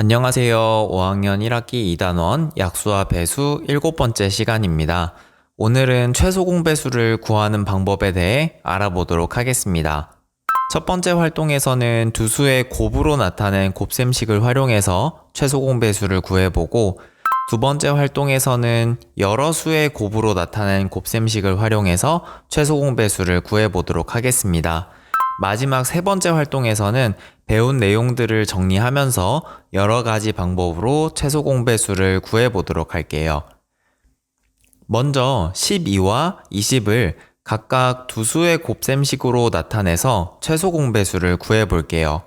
안녕하세요. 5학년 1학기 2단원 약수와 배수 7번째 시간입니다. 오늘은 최소 공배수를 구하는 방법에 대해 알아보도록 하겠습니다. 첫 번째 활동에서는 두 수의 곱으로 나타낸 곱셈식을 활용해서 최소 공배수를 구해보고 두 번째 활동에서는 여러 수의 곱으로 나타낸 곱셈식을 활용해서 최소 공배수를 구해보도록 하겠습니다. 마지막 세 번째 활동에서는 배운 내용들을 정리하면서 여러 가지 방법으로 최소 공배수를 구해 보도록 할게요. 먼저 12와 20을 각각 두 수의 곱셈식으로 나타내서 최소 공배수를 구해 볼게요.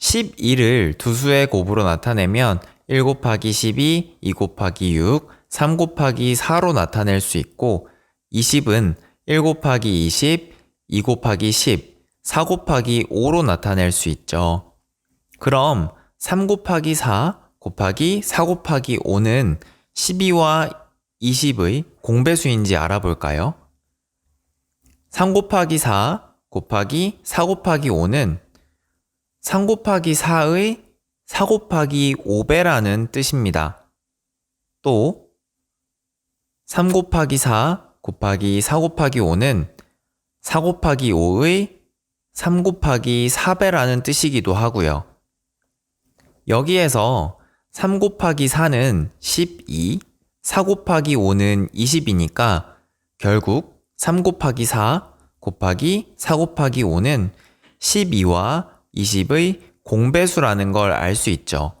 11을 두 수의 곱으로 나타내면 1 곱하기 12, 2 곱하기 6, 3 곱하기 4로 나타낼 수 있고 20은 1 곱하기 20, 2 곱하기 10, 4 곱하기 5로 나타낼 수 있죠. 그럼 3 곱하기 4 곱하기 4 곱하기 5는 12와 20의 공배수인지 알아볼까요? 3 곱하기 4 곱하기 4 곱하기 5는 3 곱하기 4의 4 곱하기 5배라는 뜻입니다. 또, 3 곱하기 4 곱하기 4 곱하기 5는 4 곱하기 5의 3 곱하기 4배라는 뜻이기도 하고요. 여기에서 3 곱하기 4는 12, 4 곱하기 5는 20이니까 결국 3 곱하기 4 곱하기 4 곱하기 5는 12와 20의 공배수라는 걸 알 수 있죠.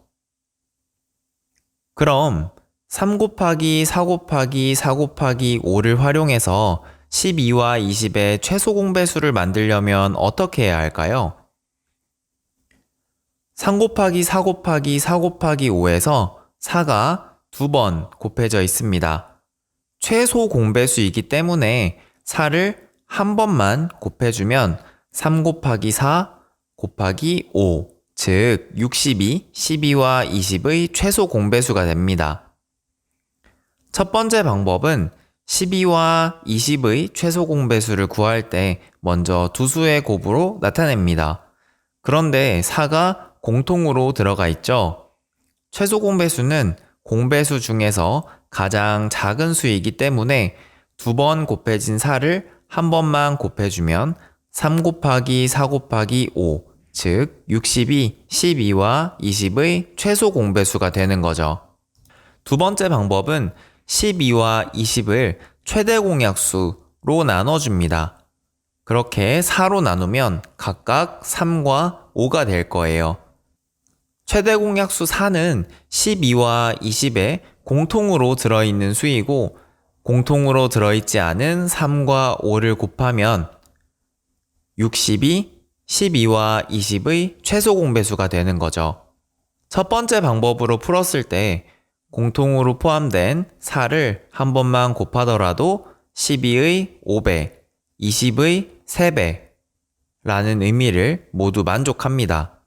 그럼 3 곱하기 4 곱하기 4 곱하기 5를 활용해서 12와 20의 최소 공배수를 만들려면 어떻게 해야 할까요? 3 곱하기 4 곱하기 4 곱하기 5에서 4가 두 번 곱해져 있습니다. 최소 공배수이기 때문에 4를 한 번만 곱해주면 3 곱하기 4 곱하기 5, 즉 60이 12와 20의 최소 공배수가 됩니다. 첫 번째 방법은 12와 20의 최소 공배수를 구할 때 먼저 두 수의 곱으로 나타냅니다. 그런데 4가 공통으로 들어가 있죠. 최소 공배수는 공배수 중에서 가장 작은 수이기 때문에 두 번 곱해진 4를 한 번만 곱해주면 3 곱하기 4 곱하기 5, 즉 60이 12와 20의 최소 공배수가 되는 거죠. 두 번째 방법은 12와 20을 최대 공약수로 나눠줍니다. 그렇게 4로 나누면 각각 3과 5가 될 거예요. 최대 공약수 4는 12와 20에 공통으로 들어있는 수이고 공통으로 들어있지 않은 3과 5를 곱하면 60이 12와 20의 최소 공배수가 되는 거죠. 첫 번째 방법으로 풀었을 때 공통으로 포함된 4를 한 번만 곱하더라도 12의 5배, 20의 3배 라는 의미를 모두 만족합니다.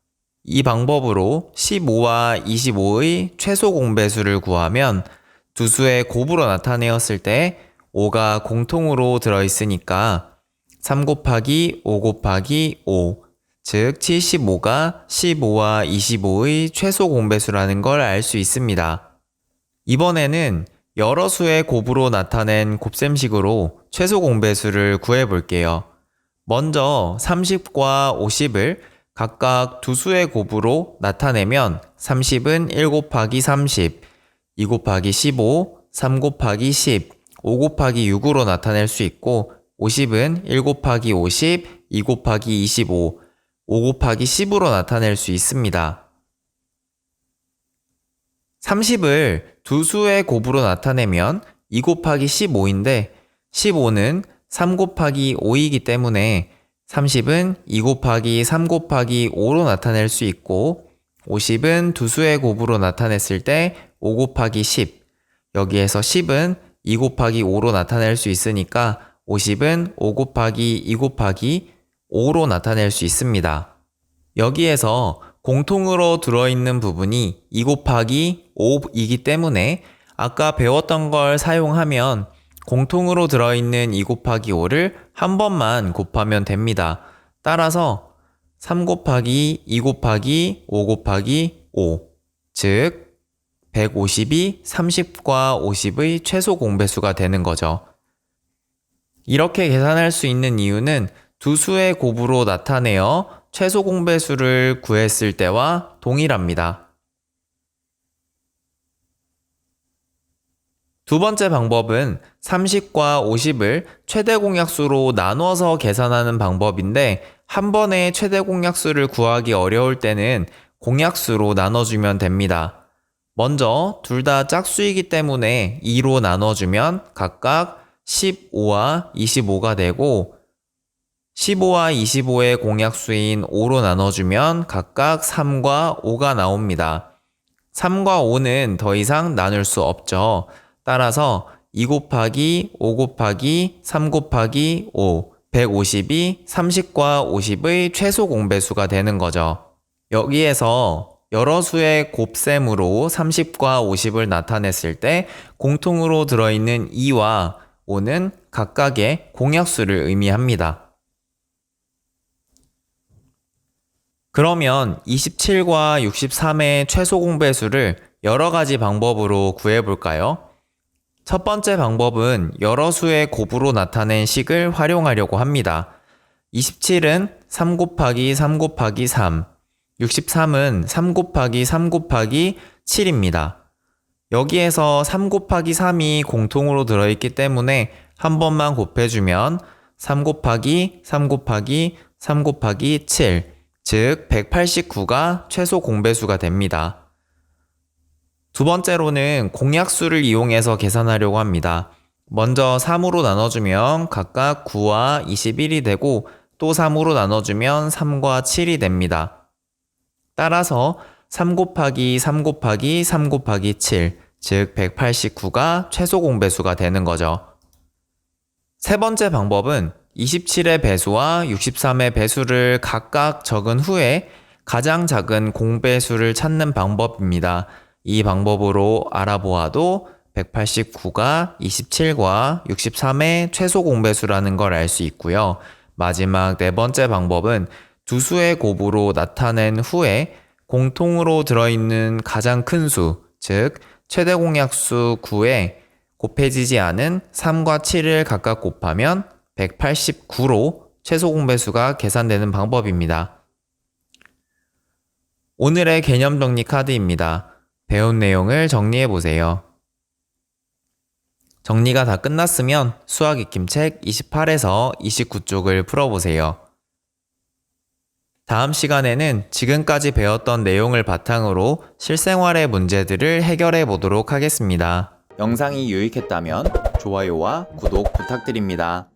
이 방법으로 15와 25의 최소 공배수를 구하면 두 수의 곱으로 나타내었을 때 5가 공통으로 들어있으니까 3 곱하기 5 곱하기 5, 즉 75가 15와 25의 최소 공배수라는 걸 알 수 있습니다. 이번에는 여러 수의 곱으로 나타낸 곱셈식으로 최소 공배수를 구해 볼게요. 먼저 30과 50을 각각 두 수의 곱으로 나타내면 30은 1 곱하기 30, 2 곱하기 15, 3 곱하기 10, 5 곱하기 6으로 나타낼 수 있고 50은 1 곱하기 50, 2 곱하기 25, 5 곱하기 10으로 나타낼 수 있습니다. 30을 두 수의 곱으로 나타내면 2 곱하기 15인데 15는 3 곱하기 5이기 때문에 30은 2 곱하기 3 곱하기 5로 나타낼 수 있고 50은 두 수의 곱으로 나타냈을 때 5 곱하기 10 여기에서 10은 2 곱하기 5로 나타낼 수 있으니까 50은 5 곱하기 2 곱하기 5로 나타낼 수 있습니다. 여기에서 공통으로 들어있는 부분이 2 곱하기 5이기 때문에 아까 배웠던 걸 사용하면 공통으로 들어있는 2 곱하기 5를 한 번만 곱하면 됩니다. 따라서 3 곱하기 2 곱하기 5 곱하기 5, 즉 150이 30과 50의 최소 공배수가 되는 거죠. 이렇게 계산할 수 있는 이유는 두 수의 곱으로 나타내어 최소 공배수를 구했을 때와 동일합니다. 두 번째 방법은 30과 50을 최대 공약수로 나눠서 계산하는 방법인데 한 번에 최대 공약수를 구하기 어려울 때는 공약수로 나눠주면 됩니다. 먼저 둘 다 짝수이기 때문에 2로 나눠주면 각각 15와 25가 되고 15와 25의 공약수인 5로 나눠주면 각각 3과 5가 나옵니다. 3과 5는 더 이상 나눌 수 없죠. 따라서 2 곱하기 5 곱하기 3 곱하기 5, 150이 30과 50의 최소 공배수가 되는 거죠. 여기에서 여러 수의 곱셈으로 30과 50을 나타냈을 때 공통으로 들어있는 2와 5는 각각의 공약수를 의미합니다. 그러면 27과 63의 최소 공배수를 여러 가지 방법으로 구해볼까요? 첫 번째 방법은 여러 수의 곱으로 나타낸 식을 활용하려고 합니다. 27은 3 곱하기 3 곱하기 3, 63은 3 곱하기 3 곱하기 7입니다. 여기에서 3 곱하기 3이 공통으로 들어있기 때문에 한 번만 곱해주면 3 곱하기 3 곱하기 3 곱하기 7, 즉 189가 최소 공배수가 됩니다. 두 번째로는 공약수를 이용해서 계산하려고 합니다. 먼저 3으로 나눠주면 각각 9와 21이 되고 또 3으로 나눠주면 3과 7이 됩니다. 따라서 3 곱하기 3 곱하기 3 곱하기 7, 즉 189가 최소 공배수가 되는 거죠. 세 번째 방법은 27의 배수와 63의 배수를 각각 적은 후에 가장 작은 공배수를 찾는 방법입니다. 이 방법으로 알아보아도 189가 27과 63의 최소 공배수라는 걸 알 수 있고요. 마지막 네 번째 방법은 두 수의 곱으로 나타낸 후에 공통으로 들어있는 가장 큰 수, 즉 최대 공약수 9에 곱해지지 않은 3과 7을 각각 곱하면 189로 최소 공배수가 계산되는 방법입니다. 오늘의 개념 정리 카드입니다. 배운 내용을 정리해 보세요. 정리가 다 끝났으면 수학 익힘책 28에서 29쪽을 풀어보세요. 다음 시간에는 지금까지 배웠던 내용을 바탕으로 실생활의 문제들을 해결해 보도록 하겠습니다. 영상이 유익했다면 좋아요와 구독 부탁드립니다.